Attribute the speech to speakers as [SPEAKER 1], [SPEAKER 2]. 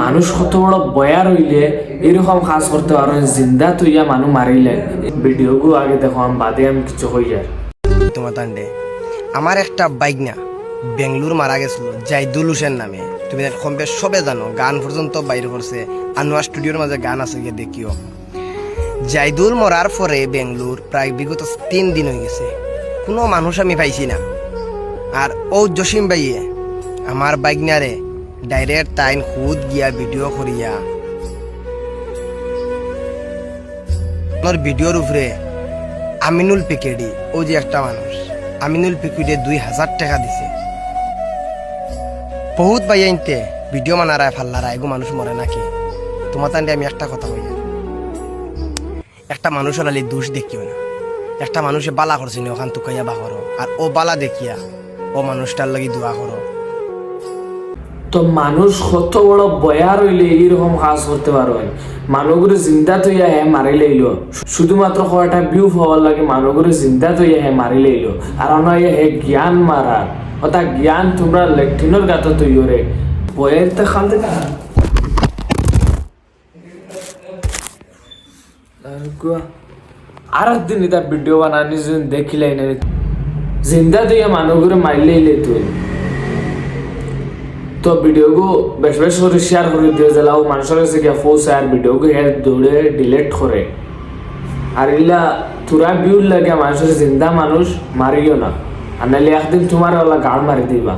[SPEAKER 1] মানুষ কত বড় বয়া রইলে এরকম কাজ করতে পারো জিন্দা তুইয়া মানুষ মারিলে। ভিডিওগুলো আগে দেখো, আমি বাদে আমি কিছু হই যায়।
[SPEAKER 2] তোমার তান্ডে আমার একটা বাইক না, বেঙ্গলোর মারা গেছিল, জাইদুল হোসেন নামে। তুমি কম বেশ সবে জানো, গান পর্যন্ত বাইর করছে। আনোয়া স্টুডিওর মাঝে গান আছে গিয়ে দেখিও। জাইদুল মরার পরে বেঙ্গলোর প্রায় বিগত তিন দিন হয়ে গেছে। কোনো মানুষ আমি পাইছি না। আর ও জসিম ভাইয়ে, আমার বাইক নারে ডাইরেক্ট তাইন খুদ গিয়া ভিডিও করিয়া ওর ভিডিওর উপরে আমিনুল পিকেডি ও যে একটা মানুষ। আমিনুল পিকেডি দুই হাজার টাকা দিছে। বহুত বাইয়াইনতে ভিডিও মানারায় ফাল্লারা এগো মানুষ মরে নাকি তোমার তান্ডে আমি একটা কথা বলি একটা মানুষ হলালি দোষ দেখিও না। একটা মানুষে বালা করছে নি ওখান তুকাইয়া বা করো আর ও বালা দেখিয়া ও মানুষটার লাগি দোয়া করো
[SPEAKER 1] তো মানুষ কত বড় বয়া রইলে এইরকম কাজ করতে পারো মানুষগুলো জিন্দা তৈয়া হে মারি লইল শুধুমাত্র কয়টা ভিউ হওয়ার লাগে মানুষগুলো জিন্দা তৈয়া হে মারি লইল আর অনয় হে জ্ঞান মারা অর্থাৎ জ্ঞান তোমরা লেট্রিনের গাত তৈরে বয়ের তো খাল থেকে আর একদিন এটা ভিডিও বানানি দেখিলাই না জিন্দা তৈয়া মানুহগুলো মারিলেইলে তুই তো ভিডিওগু বেশ বেশ করে শেয়ার করে দিয়ে জেলাও মানুষের কাছে গিয়ে পৌঁছায় আর ভিডিওগু হের দৌড়ে ডিলেট করে। আর এগুলা তোরা বিউর লাগে মানুষের জিন্দা মানুষ মারিও না। আর নাহলে একদিন তোমার ওলা গাড় মারি দিবা।